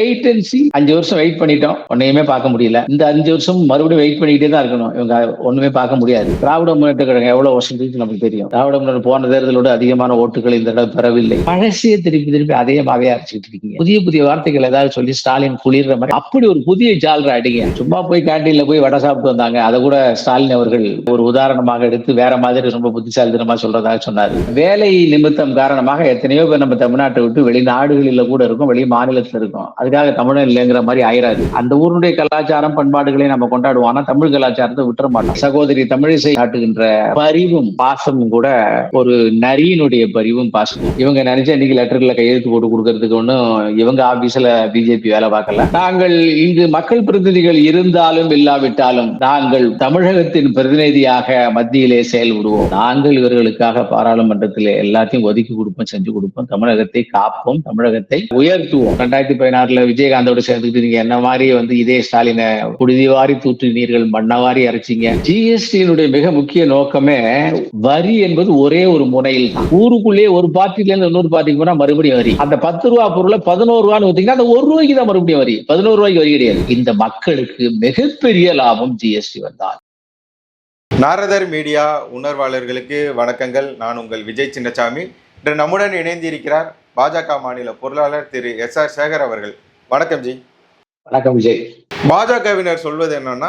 Wait and C அஞ்சு வருஷம் wait பண்ணிட்டோம். ஒன்னையுமே பார்க்க முடியல. இந்த அஞ்சு வருஷம் மறுபடியும் வெயிட் பண்ணிக்கிட்டே தான் இருக்கணும். இவங்க ஒண்ணுமே பார்க்க முடியாது. திராவிட முன்னேற்ற கழகம் எவ்வளவு வருஷம் நமக்கு தெரியும். திராவிட முன்னேற்ற போன தேர்தலோட அதிகமான ஓட்டுகள் இந்த தடவை பெறவில்லை. பழசிய திருப்பி திருப்பி அதே மாவே அரைச்சிட்டு இருக்கீங்க. புதிய புதிய வார்த்தைகள் ஏதாவது சொல்லி ஸ்டாலின் குளிர்ற மாதிரி அப்படி ஒரு புதிய ஜால்ரா அடிங்க. சும்மா போய் கேண்டீன்ல போய் வடை சாப்பிட்டு வந்தாங்க. அதை கூட ஸ்டாலின் அவர்கள் ஒரு உதாரணமாக எடுத்து வேற மாதிரி ரொம்ப புத்திசாலித்தனமா சொல்றதாக சொன்னாரு. வேலை நிமித்தம் காரணமாக எத்தனையோ பேர் நம்ம தமிழ்நாட்டை விட்டு வெளிநாடுகளில் கூட இருக்கும். வெளி மாநிலத்தில் இருக்கும். அது அதுக்காக தமிழன் இல்லைங்கிற மாதிரி ஆயிராது. அந்த ஊருடைய கலாச்சாரம் பண்பாடுகளை நம்ம கொண்டாடுவோம். ஆனா தமிழ் கலாச்சாரத்தை விட்டுற மாட்டோம். சகோதரி தமிழிசை காட்டுகின்ற பரிவும் பாசமும் கூட ஒரு நரியினுடைய பரிவும் பாசமும். இவங்க நினைச்ச இன்னைக்கு லெட்டர்ல கையெழுத்து போட்டு கொடுக்கறதுக்கு ஒன்றும் இவங்க ஆபீஸ்ல பிஜேபி வேலை பார்க்கல. நாங்கள் இங்கு மக்கள் பிரதிநிதிகள் இருந்தாலும் இல்லாவிட்டாலும் நாங்கள் தமிழகத்தின் பிரதிநிதியாக மத்தியிலே செயல்படுவோம். நாங்கள் இவர்களுக்காக பாராளுமன்றத்தில் எல்லாத்தையும் ஒதுக்கி கொடுப்போம் செஞ்சு கொடுப்போம் தமிழகத்தை காப்போம் தமிழகத்தை உயர்த்துவோம். ரெண்டாயிரத்தி பதினாறுல விஜயகாந்தோட சேர்ந்துக்கிட்டு நீங்க என்ன மாதிரி வந்து இதே ஸ்டாலினை புழுதி வாரி தூற்றினீர்கள் மண்ணவாரி அரைச்சிங்க? ஜிஎஸ்டியினுடைய மிக முக்கிய நோக்கமே வரி என்பது ஒரே ஒரு முனையில் தான். ஊருக்குள்ளேயே ஒரு பார்ட்டில இருந்து இன்னொரு பார்ட்டிக்கு போனா மறுபடியும் வரி. அந்த பத்து ரூபா பொருளை பதினோரு ரூபான்னு அந்த ஒரு ரூபாய்க்கு தான் மறுபடியும் வரி. பதினோரு ரூபாய்க்கு வரி கிடையாது. இந்த மக்களுக்கு மிகப்பெரிய லாபம் ஜிஎஸ்டி வந்தால். நாரதர் மீடியா உணர்வாளர்களுக்கு வணக்கங்கள். நான் உங்கள் விஜய் சின்னசாமி. இன்று நம்முடன் இணைந்திருக்கிறார் பாஜக மாநில பொருளாளர் திரு எஸ் ஆர் சேகர் அவர்கள். வணக்கம் ஜி. வணக்கம் விஜய். பாஜகவினர் சொல்வது என்னன்னா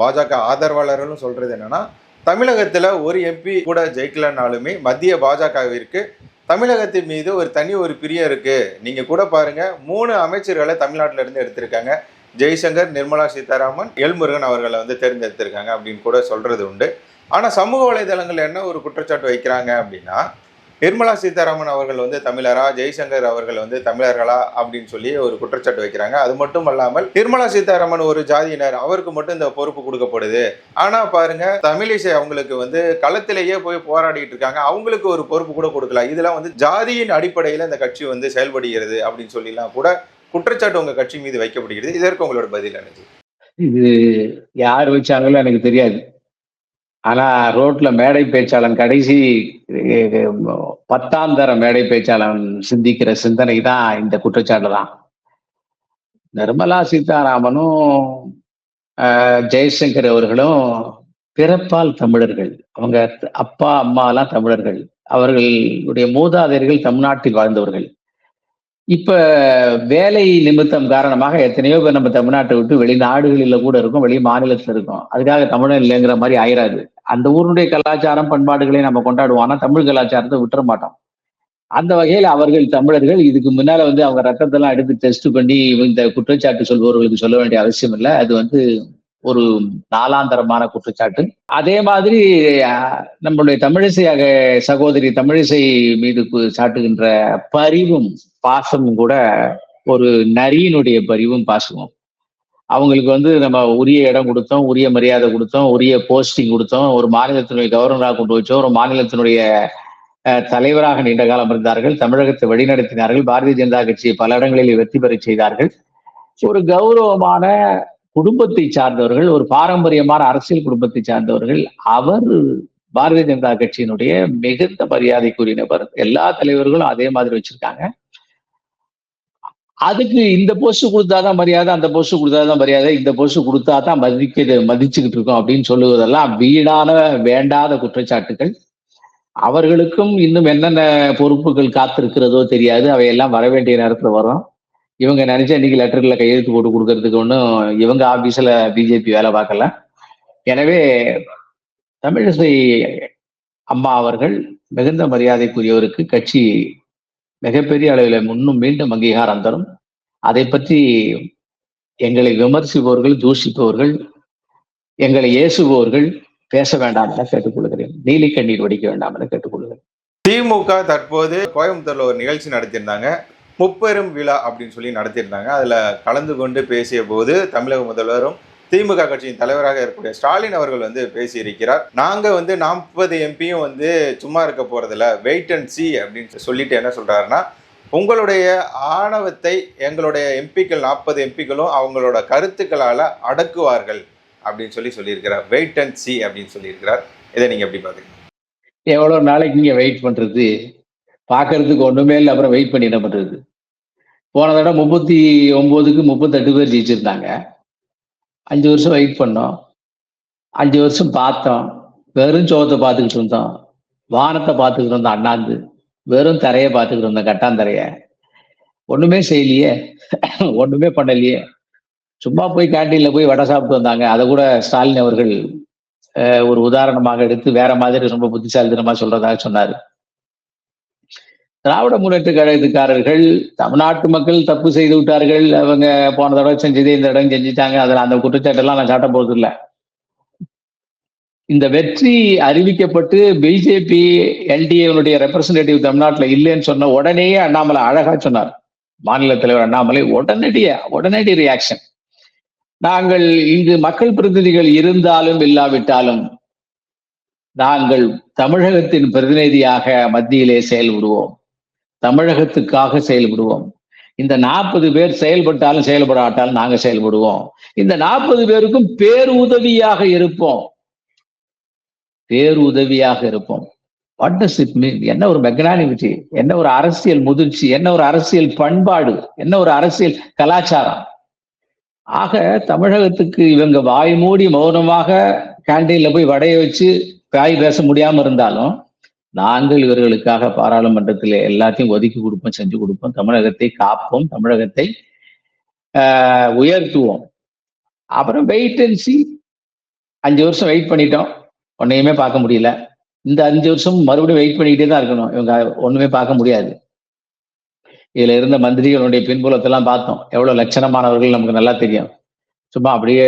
பாஜக ஆதரவாளர்களும் சொல்றது என்னன்னா தமிழகத்துல ஒரு எம்பி கூட ஜெயிக்கலனாலுமே மத்திய பாஜகவிற்கு தமிழகத்தின் மீது ஒரு தனி ஒரு பிரியம் இருக்கு. நீங்க கூட பாருங்க மூணு அமைச்சர்களை தமிழ்நாட்டில இருந்து எடுத்திருக்காங்க. ஜெய்சங்கர் நிர்மலா சீதாராமன் எல்முருகன் அவர்களை வந்து தேர்ந்தெடுத்திருக்காங்க அப்படின்னு கூட சொல்றது உண்டு. ஆனா சமூக வலைதளங்கள்ல என்ன ஒரு குற்றச்சாட்டு வைக்கிறாங்க அப்படின்னா நிர்மலா சீதாராமன் அவர்கள் வந்து தமிழரா ஜெய்சங்கர் அவர்கள் வந்து தமிழர்களா அப்படின்னு சொல்லி ஒரு குற்றச்சாட்டு வைக்கிறாங்க. அது மட்டும் அல்லாமல் நிர்மலா சீதாராமன் ஒரு ஜாதியினர் அவருக்கு மட்டும் இந்த பொறுப்பு கொடுக்கப்படுது. ஆனா பாருங்க தமிழிசை அவங்களுக்கு வந்து களத்திலேயே போய் போராடிட்டு இருக்காங்க. அவங்களுக்கு ஒரு பொறுப்பு கூட கொடுக்கல. இதெல்லாம் வந்து ஜாதியின் அடிப்படையில இந்த கட்சி வந்து செயல்படுகிறது அப்படின்னு சொல்லிலாம் கூட குற்றச்சாட்டு உங்க கட்சி மீது வைக்கப்படுகிறது. இதற்கு உங்களோட பதில் என்ன இது யார் வச்சாங்களோ எனக்கு தெரியாது. ஆனா ரோட்ல மேடை பேச்சாளன் கடைசி அஹ், பத்தாம் தர மேடை பேச்சாளன் சிந்திக்கிற சிந்தனை தான் இந்த குற்றச்சாட்டு தான். நிர்மலா சீதாராமனும் ஜெயசங்கர் அவர்களும் பிறப்பால் தமிழர்கள். அவங்க அப்பா அம்மா எல்லாம் தமிழர்கள். அவர்களுடைய மூதாதையர்கள் தமிழ்நாட்டில் வாழ்ந்தவர்கள். இப்ப வேலை நிமித்தம் காரணமாக எத்தனையோ பேர் நம்ம தமிழ்நாட்டை விட்டு வெளிநாடுகளில் கூட இருக்கும் வெளி மாநிலத்துல இருக்கும். அதுக்காக தமிழன் இல்லைங்கிற மாதிரி ஆயிராது. அந்த ஊருடைய கலாச்சாரம் பண்பாடுகளை நம்ம கொண்டாடுவோம். ஆனா தமிழ் கலாச்சாரத்தை விட்டுற மாட்டோம். அந்த வகையில் அவர்கள் தமிழர்கள் இதுக்கு முன்னால வந்து அவங்க ரத்தத்தெல்லாம் எடுத்து டெஸ்ட் பண்ணி இந்த குற்றச்சாட்டு சொல்பவர்களுக்கு சொல்ல வேண்டிய அவசியம் இல்லை. அது வந்து ஒரு நாலாந்தரமான குற்றச்சாட்டு. அதே மாதிரி நம்மளுடைய தமிழிசை சகோதரி தமிழிசை மீது சாட்டுகின்ற பரிவும் பாசமும் கூட ஒரு நரியினுடைய பரிவும் பாசமும். அவங்களுக்கு வந்து நம்ம உரிய இடம் கொடுத்தோம் உரிய மரியாதை கொடுத்தோம் உரிய போஸ்டிங் கொடுத்தோம் ஒரு மாநிலத்தினுடைய கவர்னராக கொண்டு வச்சோம் ஒரு மாநிலத்தினுடைய தலைவராக நீண்ட காலம் இருந்தார்கள் தமிழகத்தை வழிநடத்தினார்கள் பாரதிய ஜனதா கட்சியை பல இடங்களில் வெற்றி பெறச் செய்தார்கள். ஒரு கௌரவமான குடும்பத்தை சார்ந்தவர்கள் ஒரு பாரம்பரியமான அரசியல் குடும்பத்தை சார்ந்தவர்கள் அவர் பாரதிய ஜனதா கட்சியினுடைய மிகுந்த மரியாதைக்குரிய நபர். எல்லா தலைவர்களும் அதே மாதிரி வச்சிருக்காங்க. அதுக்கு இந்த போஸ்ட் கொடுத்தாதான் மரியாதை அந்த போஸ்ட் கொடுத்தாதான் மரியாதை இந்த போஸ்ட் கொடுத்தாதான் மதிக்க மதிச்சுக்கிட்டு இருக்கோம் அப்படின்னு சொல்லுவதெல்லாம் வீடான வேண்டாத குற்றச்சாட்டுகள். அவர்களுக்கும் இன்னும் என்னென்ன பொறுப்புகள் காத்திருக்கிறதோ தெரியாது. அவையெல்லாம் வர வேண்டிய நேரத்தில் வரும் இவங்க நினைச்ச இன்னைக்கு லெட்டர்ல கையெழுத்து போட்டு கொடுக்கறதுக்கு ஒன்றும் இவங்க ஆபீஸ்ல பிஜேபி வேலை பார்க்கல. எனவே தமிழிசை அம்மா அவர்கள் மிகுந்த மரியாதைக்குரியவருக்கு கட்சி மிகப்பெரிய அளவில் முன்னும் மீண்டும் அங்கீகாரம் தரும். அதை பற்றி எங்களை விமர்சிப்பவர்கள் தூஷிப்பவர்கள் எங்களை ஏசுபவர்கள் பேச வேண்டாம் என கேட்டுக்கொள்கிறேன். நீலி கண்ணீர் வடிக்க வேண்டாம் என கேட்டுக்கொள்கிறேன். திமுக தற்போது கோயம்புத்தூர்ல ஒரு நிகழ்ச்சி நடத்தியிருந்தாங்க. முப்பெரும் விழா அப்படின்னு சொல்லி நடத்தியிருந்தாங்க. அதில் கலந்து கொண்டு பேசிய போது தமிழக முதல்வரும் திமுக கட்சியின் தலைவராக இருக்கக்கூடிய ஸ்டாலின் அவர்கள் வந்து பேசியிருக்கிறார். நாங்கள் வந்து நாற்பது எம்பியும் வந்து சும்மா இருக்க போகிறதில்ல வெயிட் அண்ட் சி அப்படின்னு சொல்லிட்டு என்ன சொல்கிறாருன்னா உங்களுடைய ஆணவத்தை எங்களுடைய எம்பிக்கள் நாற்பது எம்பிக்களும் அவங்களோட கருத்துக்களால் அடக்குவார்கள் அப்படின்னு சொல்லி சொல்லியிருக்கிறார். வெயிட் அண்ட் சி அப்படின்னு சொல்லியிருக்கிறார். இதை நீங்கள் எப்படி பாக்குறீங்க எவ்வளோ நாளைக்கு நீங்கள் வெயிட் பண்ணுறது பார்க்கறதுக்கு ஒன்றுமே இல்லை அப்புறம் வெயிட் பண்ணி என்ன பண்ணுறது போன தடவை முப்பத்தி ஒம்போதுக்கு முப்பத்தெட்டு பேர் ஜெயிச்சிருந்தாங்க. அஞ்சு வருஷம் வெயிட் பண்ணோம். அஞ்சு வருஷம் பார்த்தோம். வெறும் சோகத்தை பார்த்துக்கிட்டு இருந்தோம். வானத்தை பார்த்துக்கிட்டு இருந்தோம் அண்ணாந்து. வெறும் தரையை பார்த்துக்கிட்டு இருந்தோம் கட்டாந்தரையை ஒன்றுமே செய்யலையே. ஒன்றுமே பண்ணலையே. சும்மா போய் கேண்டீன்ல போய் வடை சாப்பிட்டு வந்தாங்க. அதை கூட ஸ்டாலின் அவர்கள் ஒரு உதாரணமாக எடுத்து வேற மாதிரி ரொம்ப புத்திசாலித்தனமாக சொல்றதாக சொன்னார். திராவிட முன்னேற்ற கழகத்துக்காரர்கள் தமிழ்நாட்டு மக்கள் தப்பு செய்து விட்டார்கள். அவங்க போன தடவை செஞ்சது இந்த இடம் செஞ்சுட்டாங்க. அதில் அந்த குற்றச்சாட்டெல்லாம் நான் காட்ட போறது இல்லை இந்த வெற்றி அறிவிக்கப்பட்டு பிஜேபி எல்டிஏனுடைய ரெப்ரசன்டேட்டிவ் தமிழ்நாட்டில் இல்லைன்னு சொன்ன உடனேயே அண்ணாமலை அழகா சொன்னார். மாநில தலைவர் அண்ணாமலை உடனடிய உடனடி ரியாக்ஷன் நாங்கள் இங்கு மக்கள் பிரதிநிதிகள் இருந்தாலும் இல்லாவிட்டாலும் நாங்கள் தமிழகத்தின் பிரதிநிதியாக மத்தியிலே செயல்படுவோம். தமிழகத்துக்காக செயல்படுவோம். இந்த நாற்பது பேர் செயல்பட்டாலும் செயல்படாட்டாலும் நாங்க செயல்படுவோம். இந்த நாற்பது பேருக்கும் பேருதவியாக இருப்போம். பேருதவியாக இருப்போம். வாட் டஸ் இட் மீன் என்ன ஒரு மெக்னானிமிட்டி என்ன ஒரு அரசியல் முதிர்ச்சி? என்ன ஒரு அரசியல் பண்பாடு? என்ன ஒரு அரசியல் கலாச்சாரம்? ஆக தமிழகத்துக்கு இவங்க வாய் மூடி மௌனமாக கேண்டீன்ல போய் வடைய வச்சு காய் பேச முடியாம இருந்தாலும் நாங்கள் இவர்களுக்காக பாராளுமன்றத்தில் எல்லாத்தையும் ஒதுக்கி கொடுப்போம் செஞ்சு கொடுப்போம். தமிழகத்தை காப்போம் தமிழகத்தை உயர்த்துவோம். அப்புறம் வெயிட் அண்ட் சி அஞ்சு வருஷம் வெயிட் பண்ணிட்டோம். ஒன்னையுமே பார்க்க முடியல. இந்த அஞ்சு வருஷம் மறுபடியும் வெயிட் பண்ணிக்கிட்டே தான் இருக்கணும். இவங்க ஒன்றுமே பார்க்க முடியாது. இதில் இருந்த மந்திரிகளுடைய பின்புலத்தெல்லாம் பார்த்தோம். எவ்வளோ லட்சணமானவர்கள் நமக்கு நல்லா தெரியும். சும்மா அப்படியே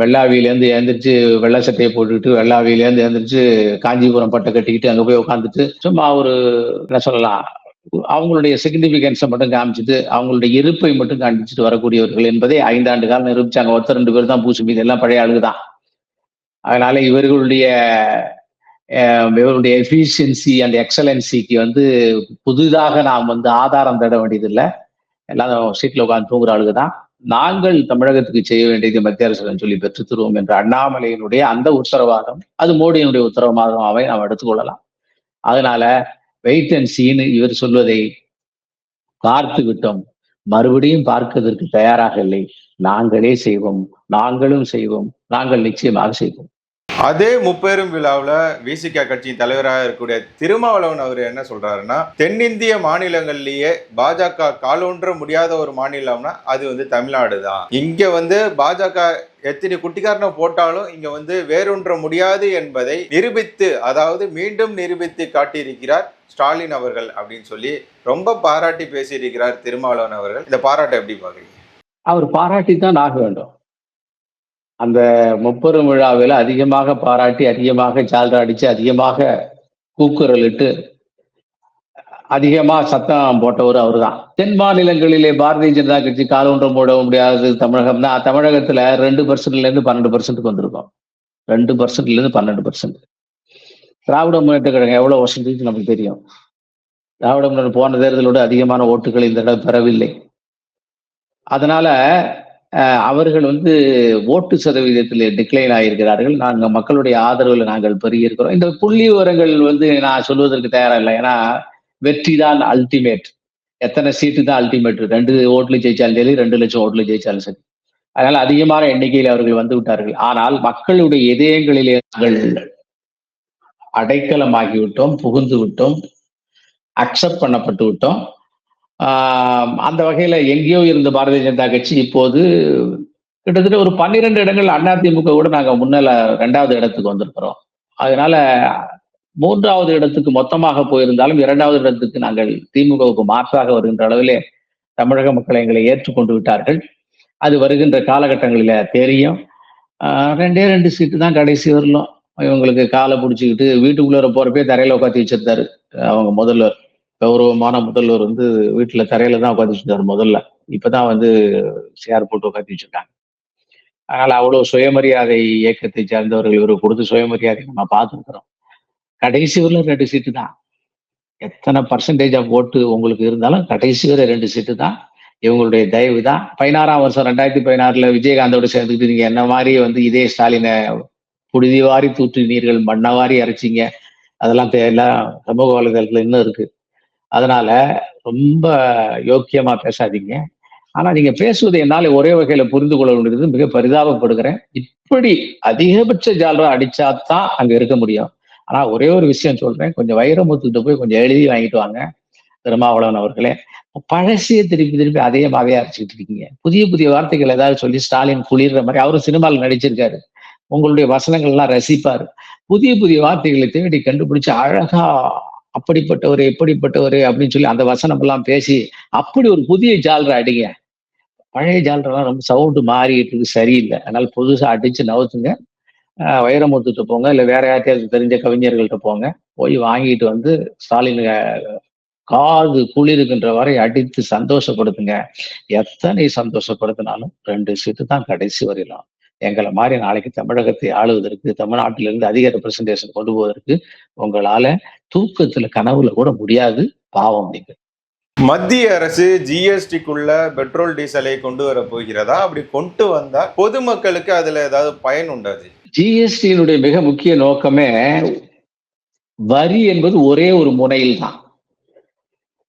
வெள்ளாவியிலேருந்து எழுந்திரிச்சு வெள்ளை சட்டையை போட்டுக்கிட்டு வெள்ளாவியிலேருந்து எழுந்திரிச்சு காஞ்சிபுரம் பட்டை கட்டிக்கிட்டு அங்கே போய் உட்காந்துட்டு சும்மா ஒரு என்ன சொல்லலாம் அவங்களுடைய சிக்னிபிகன்ஸை மட்டும் காமிச்சிட்டு அவங்களுடைய இருப்பை மட்டும் காண்பிச்சுட்டு வரக்கூடியவர்கள் என்பதை ஐந்தாண்டு காலம் நிரூபிச்சாங்க. ஒருத்தர் ரெண்டு பேர் தான் பூசி மீது எல்லாம் பழைய ஆளுக்கு தான். அதனால இவர்களுடைய இவர்களுடைய இவருடைய எஃபிஷியன்சி அண்ட் எக்ஸலன்சிக்கு வந்து புதிதாக நாம் வந்து ஆதாரம் தேட வேண்டியதில்லை. எல்லாம் சீட்டில் உட்காந்து தூங்குற ஆளுங்க தான். நாங்கள் தமிழகத்துக்கு செய்ய வேண்டியது மத்திய அரசு சொல்லி பெற்று தருவோம் என்ற அண்ணாமலையினுடைய அந்த உத்தரவாதம் அது மோடியினுடைய உத்தரவாதமாகவே நாம் எடுத்துக்கொள்ளலாம். அதனால வெயிட் அண்ட் சீனு இவர் சொல்வதை பார்த்து விட்டோம். மறுபடியும் பார்ப்பதற்கு தயாராக இல்லை. நாங்களே செய்வோம் நாங்களும் செய்வோம் நாங்கள் நிச்சயமாக செய்வோம். அதே முப்பெரும் விழாவில் விசிகா கட்சியின் தலைவராக இருக்கக்கூடிய திருமாவளவன் அவர் என்ன சொல்றாருன்னா தென்னிந்திய மாநிலங்கள்லயே பாஜக காலூன்ற முடியாத ஒரு மாநிலம்னா அது வந்து தமிழ்நாடு தான் இங்க வந்து பாஜக எத்தனை குட்டிக்காரனை போட்டாலும் இங்க வந்து வேறொன்ற முடியாது என்பதை நிரூபித்து அதாவது மீண்டும் நிரூபித்து காட்டியிருக்கிறார் ஸ்டாலின் அவர்கள் அப்படின்னு சொல்லி ரொம்ப பாராட்டி பேசியிருக்கிறார் திருமாவளவன் அவர்கள். இந்த பாராட்டை எப்படி பாக்குறீங்க அவர் பாராட்டித்தான் ஆக வேண்டும். அந்த முப்பெரும் விழாவில் அதிகமாக பாராட்டி அதிகமாக ஜால்ரா அடிச்சு அதிகமாக கூக்குரலிட்டு அதிகமாக சத்தம் போட்டவர் அவர்தான். தென் மாநிலங்களிலே பாரதிய ஜனதா கட்சி காலொன்றம் போட முடியாது தமிழகம் தான். தமிழகத்துல ரெண்டு பர்சன்ட்ல இருந்து பன்னெண்டு பர்சன்ட்டுக்கு வந்திருக்கோம். ரெண்டு பர்சன்ட்ல இருந்து பன்னெண்டு பர்சன்ட் திராவிட முன்னேற்ற கழகம் எவ்வளவு பர்சன்டேஜ் நமக்கு தெரியும். திராவிட முன்னேற்ற போன தேர்தலோடு அதிகமான ஓட்டுகள் இந்த தடவை பெறவில்லை. அதனால அவர்கள் வந்து ஓட்டு சதவீதத்தில் டிக்ளைன் ஆகியிருக்கிறார்கள் நாங்கள் மக்களுடைய ஆதரவில் நாங்கள் பெருகியிருக்கிறோம். இந்த புள்ளி விவரங்கள் வந்து நான் சொல்வதற்கு தயாராக இல்லை ஏன்னா வெற்றி தான் அல்டிமேட் எத்தனை சீட்டு தான் அல்டிமேட் ரெண்டு ஓட்டில் ஜெயிச்சாலும் சரி ரெண்டு லட்சம் ஓட்டில் ஜெயிச்சாலும் சரி. அதனால் அதிகமான எண்ணிக்கையில் அவர்கள் வந்து விட்டார்கள். ஆனால் மக்களுடைய இதயங்களிலே நாங்கள் அடைக்கலமாகி புகுந்து விட்டோம் அக்செப்ட் பண்ணப்பட்டு விட்டோம் அந்த வகையில் எங்கேயோ இருந்த பாரதிய ஜனதா கட்சி இப்போது கிட்டத்தட்ட ஒரு பன்னிரெண்டு இடங்கள் அதிமுக கூட நாங்கள் முன்னால ரெண்டாவது இடத்துக்கு வந்திருக்கிறோம். அதனால மூன்றாவது இடத்துக்கு மொத்தமாக போயிருந்தாலும் இரண்டாவது இடத்துக்கு நாங்கள் திமுகவுக்கு மாற்றாக வருகின்ற அளவிலே தமிழக மக்களை எங்களை ஏற்றுக்கொண்டு விட்டார்கள். அது வருகின்ற காலகட்டங்களில் தெரியும். ரெண்டே ரெண்டு சீட்டு தான் கடைசி வரலாம். இவங்களுக்கு காலை பிடிச்சிக்கிட்டு வீட்டுக்குள்ளே போகிறப்பே தரையில் உட்காந்து வச்சிருந்தாரு அவங்க முதல்வர். கௌரவமான முதல்வர் வந்து வீட்டுல தரையில தான் உட்காந்து வச்சிருந்தாரு முதல்ல. இப்பதான் வந்து சேர் போட்டு உட்காந்து வச்சிருக்காங்க. அதனால அவ்வளவு சுயமரியாதை இயக்கத்தை சேர்ந்தவர்கள் இவருக்கு கொடுத்து சுயமரியாதை நம்ம பார்த்துருக்கிறோம். கடைசி வரல ரெண்டு சீட்டு தான். எத்தனை பர்சன்டேஜ் ஆஃப் ஓட்டு உங்களுக்கு இருந்தாலும் கடைசி வரை ரெண்டு சீட்டு தான். இவங்களுடைய தயவு தான். பதினாறாம் வருஷம் ரெண்டாயிரத்தி பதினாறுல விஜயகாந்தோட சேர்ந்துக்கிட்டு நீங்க என்ன மாதிரி வந்து இதே ஸ்டாலினை புழுதி வாரி தூற்றினீர்கள் மண்ணை வாரி அரைச்சிங்க அதெல்லாம் எல்லாம் சமூக வலைதளத்துல இன்னும் இருக்கு. அதனால ரொம்ப யோக்கியமா பேசாதீங்க. ஆனா நீங்க பேசுவதை என்னால ஒரே வகையில புரிந்து கொள்ள வேண்டியது மிக பரிதாபப்படுகிறேன். இப்படி அதிகபட்ச ஜாலரா அடிச்சாதான் அங்க இருக்க முடியும். ஆனா ஒரே ஒரு விஷயம் சொல்றேன். கொஞ்சம் வைரமுத்துக்கிட்ட போய் கொஞ்சம் எழுதி வாங்கிட்டு வாங்க திருமாவளவன் அவர்களே. பழசிய திருப்பி திருப்பி அதே மாதிரியே அரைச்சிக்கிட்டு இருக்கீங்க. புதிய புதிய வார்த்தைகள் ஏதாவது சொல்லி ஸ்டாலின் குளிர்ற மாதிரி அவரும் சினிமாவில் நடிச்சிருக்காரு. உங்களுடைய வசனங்கள்லாம் ரசிப்பார் ரசிப்பாரு. புதிய புதிய வார்த்தைகளை தேடி கண்டுபிடிச்சு அழகா அப்படிப்பட்டவர் எப்படிப்பட்டவர் அப்படின்னு சொல்லி அந்த வசனம் எல்லாம் பேசி அப்படி ஒரு புதிய ஜாலரை அடிங்க. பழைய ஜாலரெல்லாம் ரொம்ப சவுண்டு மாறிட்டு இருக்கு சரியில்லை. அதனால புதுசா அடிச்சு நவுத்துங்க. வைரம் வைரமுத்துட்டு போங்க இல்ல வேற யார்ட்டையாவது தெரிஞ்ச கவிஞர்கள்ட்ட போங்க. போய் வாங்கிட்டு வந்து ஸ்டாலின் காது குளிருகின்ற வரை அடித்து சந்தோஷப்படுத்துங்க. எத்தனை சந்தோஷப்படுத்தினாலும் ரெண்டு சீட்டு தான் கடைசி வரையலாம். எங்களை மாதிரி நாளைக்கு தமிழகத்தை ஆளுவதற்கு தமிழ்நாட்டிலிருந்து அதிக ரெப்ரசன்டேஷன் கொண்டு போவதற்கு உங்களால தூக்கத்துல கனவுல கூட முடியாது பாவம் நீங்க. மத்திய அரசு ஜிஎஸ்டிக்குள்ள பெட்ரோல் டீசலை கொண்டு வர போகிறதா? அப்படி கொண்டு வந்தா பொதுமக்களுக்கு அதுல ஏதாவது பயன் உண்டாது ஜிஎஸ்டியினுடைய மிக முக்கிய நோக்கமே வரி என்பது ஒரே ஒரு முனையில் தான்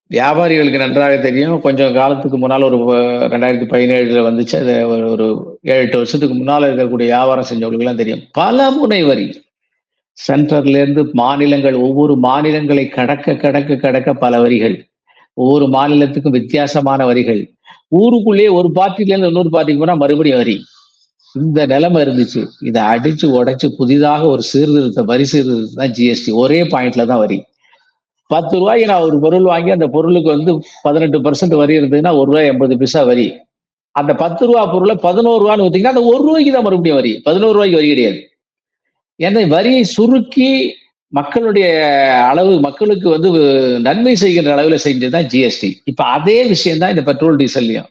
வியாபாரிகளுக்கு நன்றாக தெரியும். கொஞ்சம் காலத்துக்கு முன்னால் ஒரு ரெண்டாயிரத்தி பதினேழுல வந்துச்சு. அது ஒரு- ஒரு ஏழு எட்டு வருஷத்துக்கு முன்னால் இருக்கக்கூடிய வியாபாரம் செஞ்சவங்களுக்குலாம் தெரியும். பல முனை வரி. சென்டர்லேருந்து மாநிலங்கள் ஒவ்வொரு மாநிலங்களை கடக்க கடக்க கடக்க பல வரிகள். ஒவ்வொரு மாநிலத்துக்கும் வித்தியாசமான வரிகள். ஊருக்குள்ளேயே ஒரு பார்ட்டிலேருந்து இன்னொரு பார்ட்டிக்கு போனால் மறுபடியும் வரி. இந்த நிலைமை இருந்துச்சு. இதை அடிச்சு உடைச்சு புதிதாக ஒரு சீர்திருத்த வரி சீர்திருத்தம் தான் ஜிஎஸ்டி ஒரே பாயிண்ட்ல தான் வரி. பத்து ரூபாய்க்கு நான் ஒரு பொருள் வாங்கி அந்த பொருளுக்கு வந்து பதினெட்டு பர்சன்ட் வரி இருந்ததுன்னா ஒரு ரூபாய் எண்பது பைசா வரி. அந்த பத்து ரூபா பொருளை பதினோரு ரூபான்னு அந்த ஒரு ரூபாய்க்கு தான் மறுபடியும் வரி. பதினோரு ரூபாய்க்கு வரி கிடையாது. ஏன்னா வரியை சுருக்கி மக்களுடைய அளவு மக்களுக்கு வந்து நன்மை செய்கின்ற அளவில் செஞ்சதுதான் ஜிஎஸ்டி இப்ப அதே விஷயம் தான் இந்த பெட்ரோல் டீசல்லையும்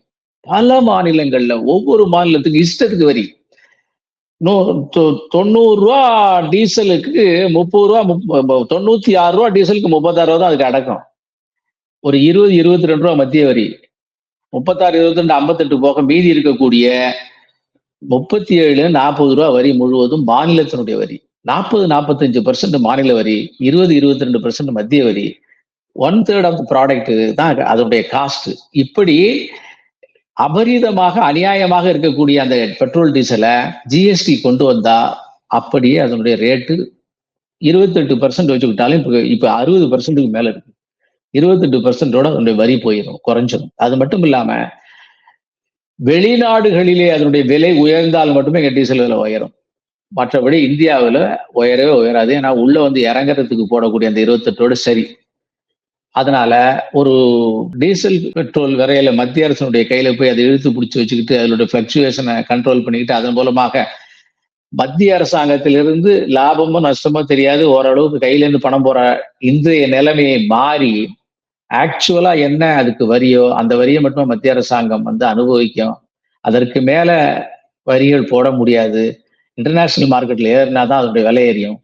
பல மாநிலங்கள்ல ஒவ்வொரு மாநிலத்துக்கு இஷ்டத்துக்கு வரி. நூ- தொ- தொண்ணூறு ரூபா டீசலுக்கு முப்பது ரூபா முப் தொண்ணூத்தி ஆறு ரூபா டீசலுக்கு முப்பத்தாறு ரூபா தான் அதுக்கு அடக்கம். ஒரு இருபது இருபத்தி ரெண்டு ரூபா மத்திய வரி. முப்பத்தாறு இருபத்தி ரெண்டு ஐம்பத்தெட்டு போக மீதி இருக்கக்கூடிய முப்பத்தி ஏழு நாற்பது ரூபா வரி முழுவதும் மாநிலத்தினுடைய வரி. நாற்பது நாற்பத்தஞ்சு பர்சன்ட் மாநில வரி இருபது இருபத்தி ரெண்டு பர்சன்ட் மத்திய வரி. ஒன் தேர்ட் ஆஃப் ப்ராடக்ட் தான் அதனுடைய காஸ்ட் இப்படி அபரீதமாக அநியாயமாக இருக்கக்கூடிய அந்த பெட்ரோல் டீசலை ஜிஎஸ்டி கொண்டு வந்தா அப்படியே அதனுடைய ரேட்டு இருபத்தெட்டு பர்சன்ட் வச்சுக்கிட்டாலும் இப்போ இப்போ அறுபது பர்சன்ட்டுக்கு மேலே இருக்கு. இருபத்தெட்டு பர்சன்டோட அதனுடைய வரி போயிடும் குறைஞ்சிடும் அது மட்டும் இல்லாம வெளிநாடுகளிலே அதனுடைய விலை உயர்ந்தால் மட்டுமே எங்கள் டீசல் விலை உயரும். மற்றபடி இந்தியாவில் உயரவே உயராது. ஏன்னா உள்ள வந்து இறங்குறதுக்கு போடக்கூடிய அந்த இருபத்தெட்டோட சரி. அதனால ஒரு டீசல் பெட்ரோல் விரையில மத்திய அரசனுடைய கையில போய் அதை இழுத்து பிடிச்சி வச்சுக்கிட்டு அதனுடைய பிளக்சுவேஷனை கண்ட்ரோல் பண்ணிக்கிட்டு அதன் மூலமாக மத்திய அரசாங்கத்திலிருந்து லாபமோ நஷ்டமோ தெரியாது. ஓரளவுக்கு கையிலேருந்து பணம் போற இன்றைய நிலைமையை மாறி ஆக்சுவலா என்ன அதுக்கு வரியோ அந்த வரியை மட்டும் மத்திய அரசாங்கம் வந்து அனுபவிக்கும். அதற்கு மேல வரிகள் போட முடியாது. இன்டர்நேஷனல் மார்க்கெட்ல ஏறினா தான் அதனுடைய விலை ஏறியும்.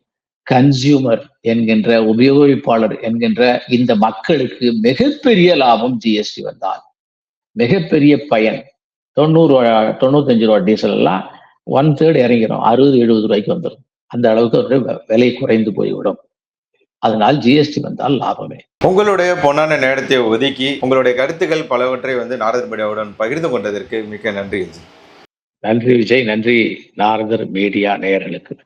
கன்சியூமர் என்கின்ற உபயோகிப்பாளர் என்கின்ற இந்த மக்களுக்கு மிகப்பெரிய லாபம் ஜிஎஸ்டி வந்தால் மிகப்பெரிய பயன். தொண்ணூறு தொண்ணூத்தஞ்சு ரூபா டீசல் எல்லாம் ஒன் தேர்ட் இறங்கிடும் அறுபது எழுபது ரூபாய்க்கு வந்துடும் அந்த அளவுக்கு அதனுடைய வெ- விலை குறைந்து போய்விடும். அதனால் ஜிஎஸ்டி வந்தால் லாபமே. உங்களுடைய பொன்னான நேரத்தை ஒதுக்கி உங்களுடைய கருத்துக்கள் பலவற்றை வந்து நாரதர் மீடியாவுடன் பகிர்ந்து கொண்டதற்கு மிக்க நன்றி நன்றி விஜய். நன்றி நாரதர் மீடியா நேயர்களுக்கு.